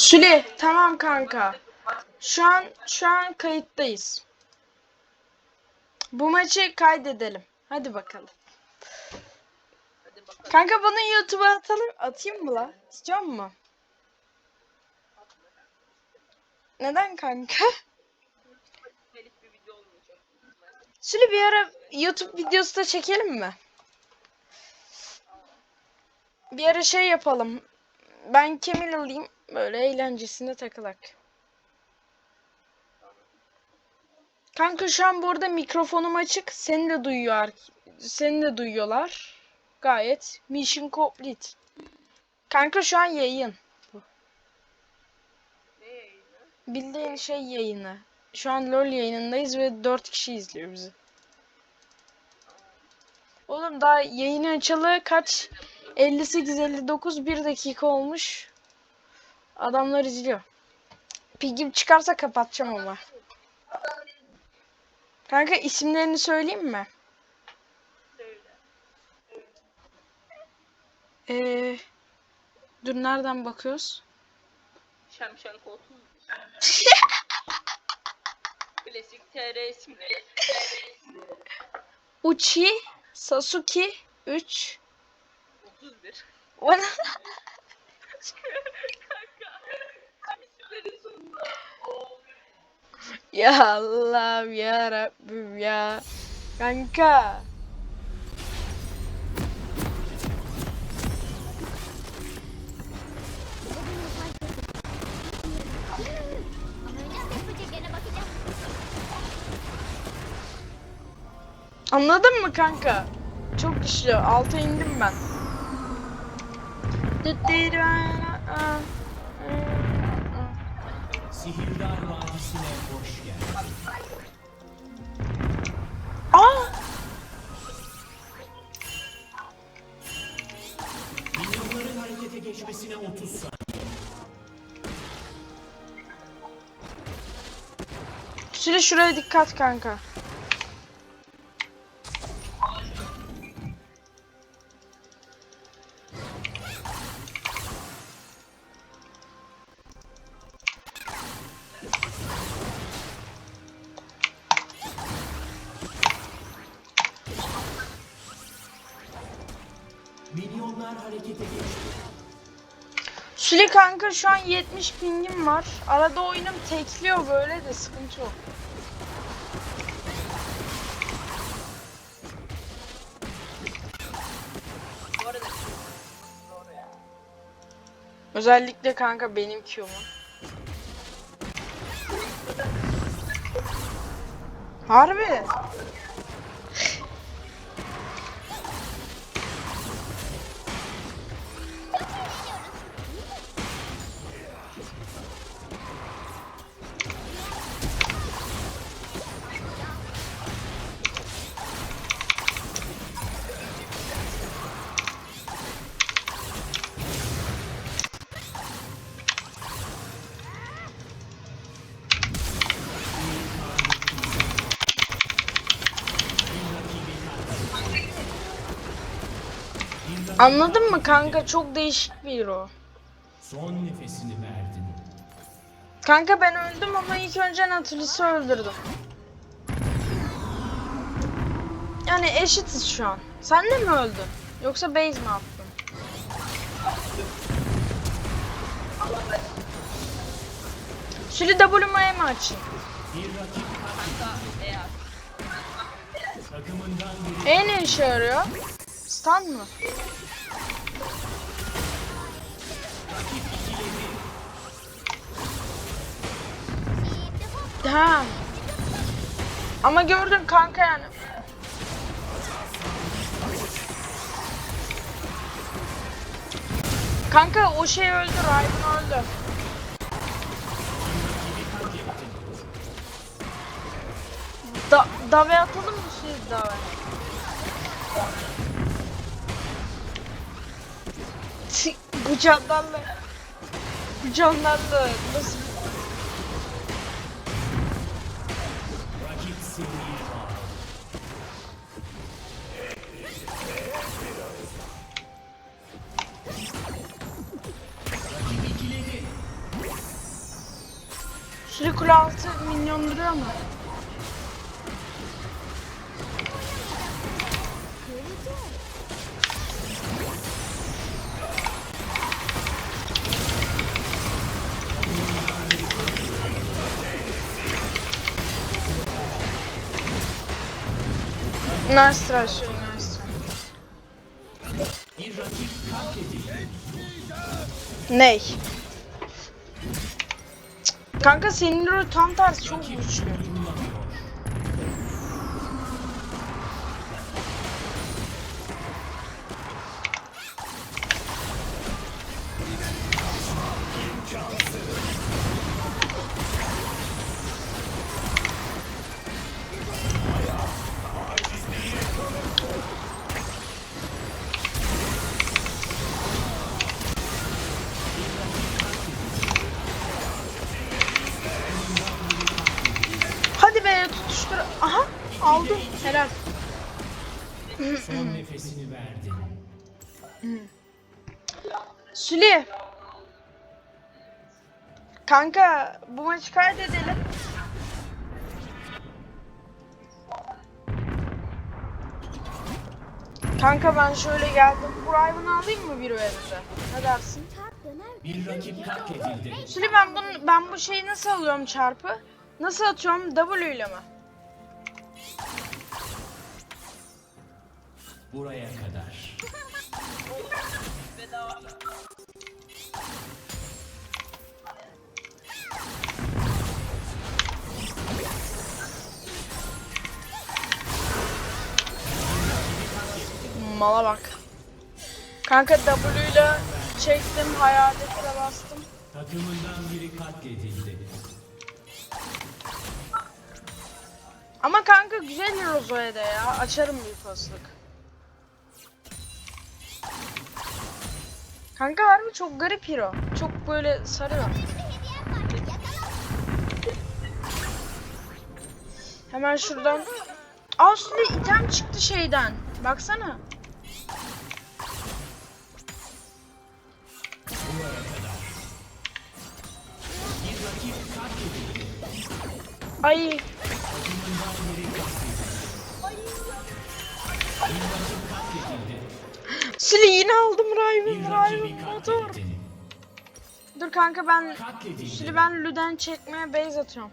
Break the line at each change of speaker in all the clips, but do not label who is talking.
Süle tamam kanka. Şu an şu an kayıttayız. Bu maçı kaydedelim. Hadi bakalım. Kanka bunu YouTube'a atalım. Atayım mı la? İstiyor mu? Neden kanka? Süle bir ara YouTube videosu da çekelim mi? Bir ara şey yapalım. Ben Kemil alayım. Böyle eğlencesine takılak. Kanka şu an burada mikrofonum açık. Seni de duyuyor. Seni de duyuyorlar. Gayet mission complete. Kanka şu an yayın.
Ne?
Bildiğin şey yayını. Şu an LoL yayınındayız ve 4 kişi izliyor bizi. Oğlum daha yayını açalı kaç? 58-59 1 dakika olmuş. Adamlar izliyor. Pigim çıkarsa kapatacağım ama. Kanka isimlerini söyleyeyim mi? Ee, dur nereden bakıyoruz?
Şemşenko 30. Klasik TR isimleri.
Uchi, Sasuke 3.
31.
Bana
Kanka. İsimlerin sonunda.
ya Allah'ım ya Rabbim ya. Kanka. Anladın mı kanka? Çok güçlü. Alta indim ben.
Sihirdar Vadisi'ne hoş geldin.
Aa!
Minyonların harekete geçmesine 30 saniye.
Süre şuraya dikkat kanka.
Minyonlar harekete geçti.
Süle kanka şu an 70 pingim var. Arada oyunum tekliyor böyle de sıkıntı yok. Özellikle kanka benim Q'mun. Harbi. Anladın mı kanka? Çok değişik bir hero.
Son nefesini verdin.
Kanka ben öldüm ama ilk önce Nautilus'u öldürdüm. Yani eşitiz şu an. Sen de mi öldün? Yoksa base mi attın? Süli W'ye mi açayım?
Bir rakip
Kanka eğer.
takımından biri
E ne işe yarıyor? Stun mı? Ha. Ama gördün kanka yani. Kanka o şey öldü, Raven öldü. Da dave atalım mı siz dave? Bu canlarla Bu canlarla nasıl? Kule altı milyon duruyor mu? Nice Sülü, nice. Ney? Kanka senin rol tam tersi çok güçlü.
Son nefesini verdin.
Süli. Kanka bu maçı kaydedelim. Kanka ben şöyle geldim. Bu Riven'ı alayım mı bir evimize? Ne dersin?
Bir rakip katledildi.
Süli ben bunu ben bu şeyi nasıl alıyorum çarpı? Nasıl atıyorum? W ile mi?
Buraya kadar.
Mala bak. Kanka W ile çektim, hayalete bastım.
Takımından biri katledildi.
Ama kanka güzel Rozo'ya da ya. Açarım bir paslık. Kanka harbi çok garip hero. Çok böyle sarıyor. Hemen şuradan. Aa üstünde item çıktı şeyden. Baksana.
Katledildi.
Ay Sili yine aldım Riven. Riven motor. Dur kanka ben. Sili ben Luden çekmeye base atıyorum.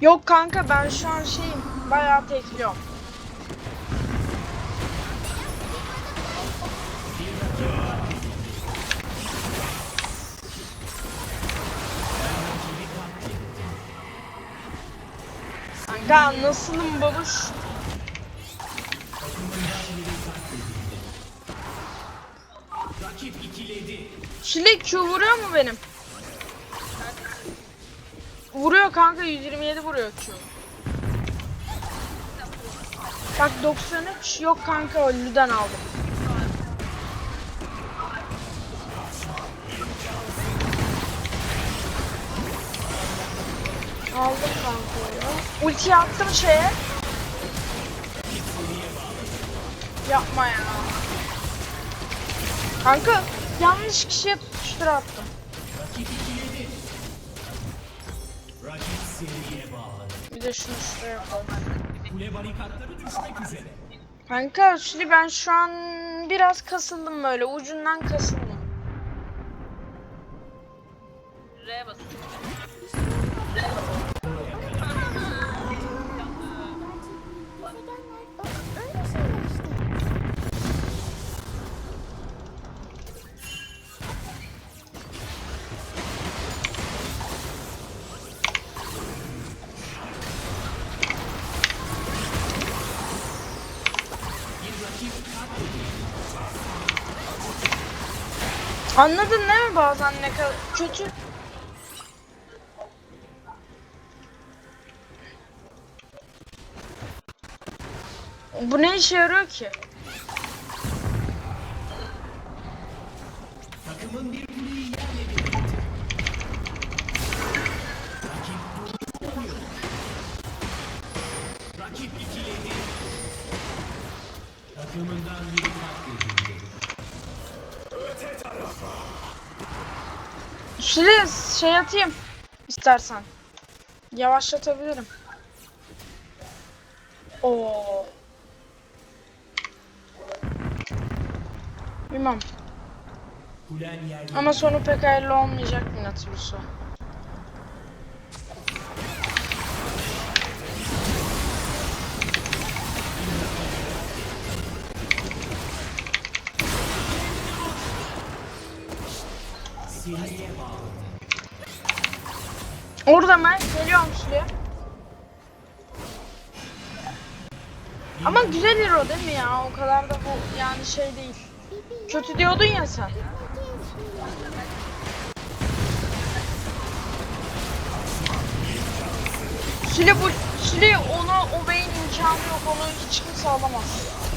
Yok kanka ben şu an şeyim bayağı tekliyorum. Kanka nasılım babuş? Şile Q vuruyor mu benim? Vuruyor kanka 127 vuruyor Q. Bak 93 yok kanka o Lüden aldım. Aldım onu. Ulti attım şeye. Yapma ya. Kanka yanlış kişiye tutuştur attım. Bir de şunu şuraya yapalım. Kanka şimdi ben şu an biraz kasıldım böyle ucundan kasıldım. Anladın değil mi bazen ne kadar kötü Bu ne işe yarıyor ki?
Takımın bir Takımından biri katledildi.
Üstüne şey atayım istersen. Yavaşlatabilirim. Oo. Bilmem. Ama sonu pek hayırlı olmayacak
Minatibus'a.
Orada mı? Geliyorum şuraya. Ama güzel hero değil mi ya? O kadar da bu yani şey değil. Kötü diyordun ya sen. Süle bu Süle ona o beyin imkanı yok. Onu hiç kimse alamaz.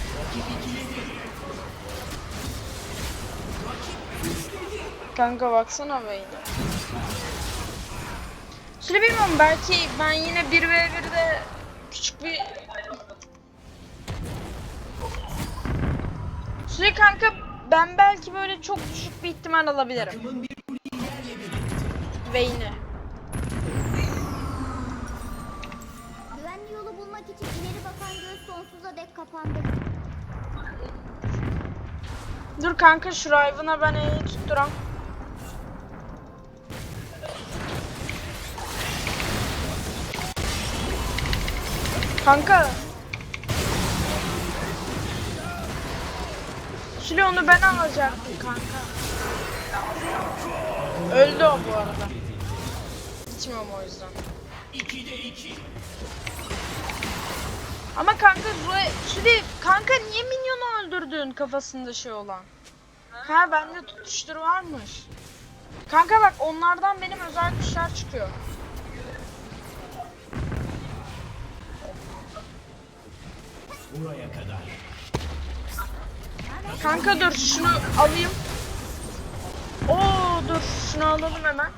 Kanka baksana beyine. Süle bilmiyorum belki ben yine 1v1'de küçük bir Süle kanka ben belki böyle çok düşük bir ihtimal alabilirim. Vayne'i.
Güvenli yolu bulmak için ileri bakan göz sonsuza dek kapandı.
Dur kanka şu Riven'a ben E'yi tutturam. Kanka. Şile onu ben alacaktım kanka. Öldü o bu arada. İçmem o yüzden.
2'de 2.
Ama kanka Şile kanka niye minyonu öldürdün kafasında şey olan? Ha bende tutuştur varmış. Kanka bak onlardan benim özel güçler çıkıyor.
Buraya kadar.
Kanka dur şunu alayım. Oo dur şunu alalım hemen.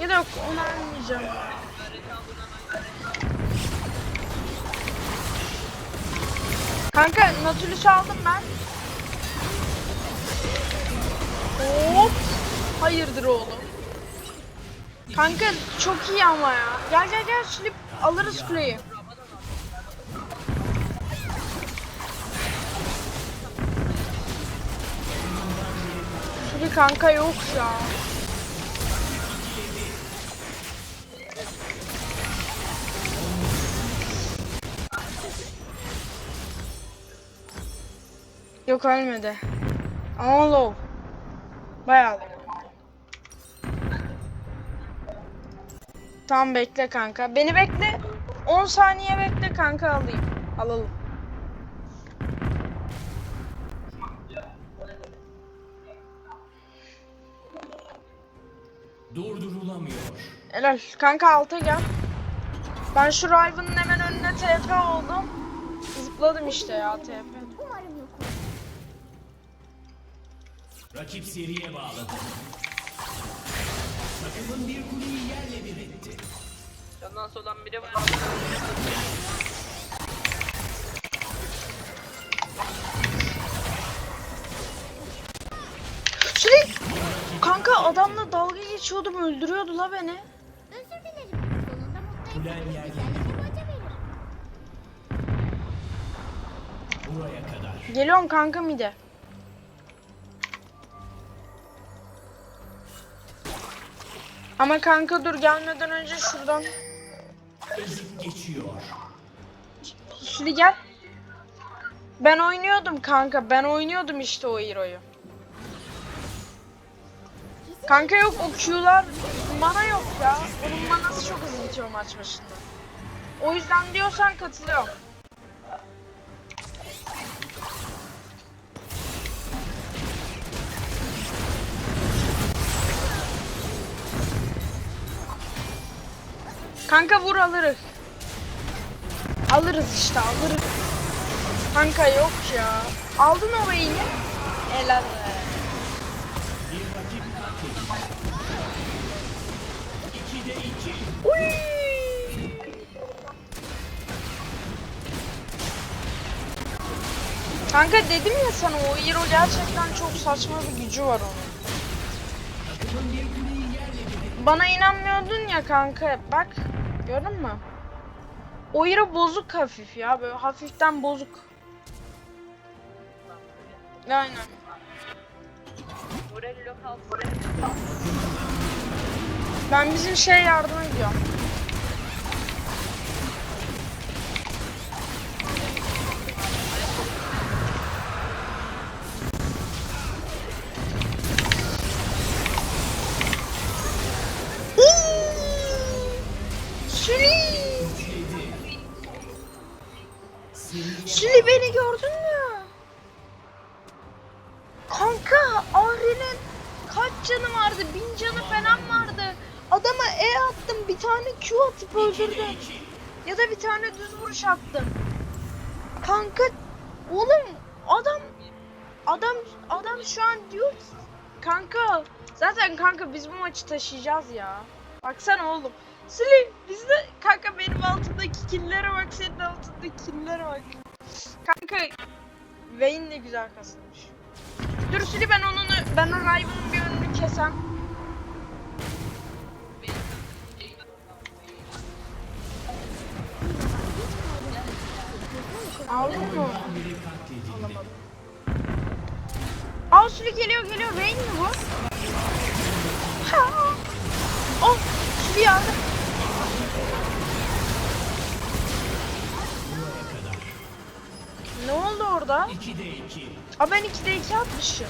Ya da yok onu almayacağım. Kanka Nautilus'u aldım ben. Hop. Hayırdır oğlum. Kanka çok iyi ama ya. Gel gel gel slip alırız kuleyi. Şimdi kanka yok ya. Yok ölmedi. Ama low. Bayağı. Tamam bekle kanka. Beni bekle. 10 saniye bekle kanka alayım. Alalım.
Durdurulamıyor.
Helal. Kanka alta gel. Ben şu Riven'ın hemen önüne TP oldum. Zıpladım işte ya TP.
Umarım yok olur.
Rakip seriye bağladı. Takımın bir kuleyi yerle bir etti.
Candan solan biri var.
Adamla dalga geçiyordum öldürüyordu la beni.
Özür dilerim. Sonunda mutlu bir maça verir.
Buraya kadar.
Geliyorum kanka mide. Ama kanka dur gelmeden önce şuradan.
Ezip geçiyor.
Süli gel. Ben oynuyordum kanka. Ben oynuyordum işte o hero'yu. Kanka yok o Q'lar mana yok ya. Onun manası çok hızlı bitiyor maç başında. O yüzden diyorsan katılıyorum. Kanka vur alırız. Alırız işte alırız. Kanka yok ya. Aldın o beyni. Helal Uy! Kanka dedim ya sana o hero gerçekten çok saçma bir gücü var onun. Bana inanmıyordun ya kanka. Bak gördün mü? Oyra bozuk hafif ya. Böyle hafiften bozuk. Aynen. Ben bizim şey yardıma gidiyorum. Öldürdüm. Ya da bir tane düz vuruş attım. Kanka oğlum adam adam adam şu an diyor ki kanka zaten kanka biz bu maçı taşıyacağız ya. Baksana oğlum. Sili bizde kanka benim altındaki killere bak senin altındaki killere bak. Kanka Vayne de güzel kasılmış. Dur Sili ben onun ben o Riven'ın bir önünü kesem. Aldın mı? Alamadım. Aa Sili geliyor geliyor. Vayne mi bu? Ha! Oh! Sili yardım. Ne oldu orada?
2'de 2.
Aa ben 2'de 2 atmışım.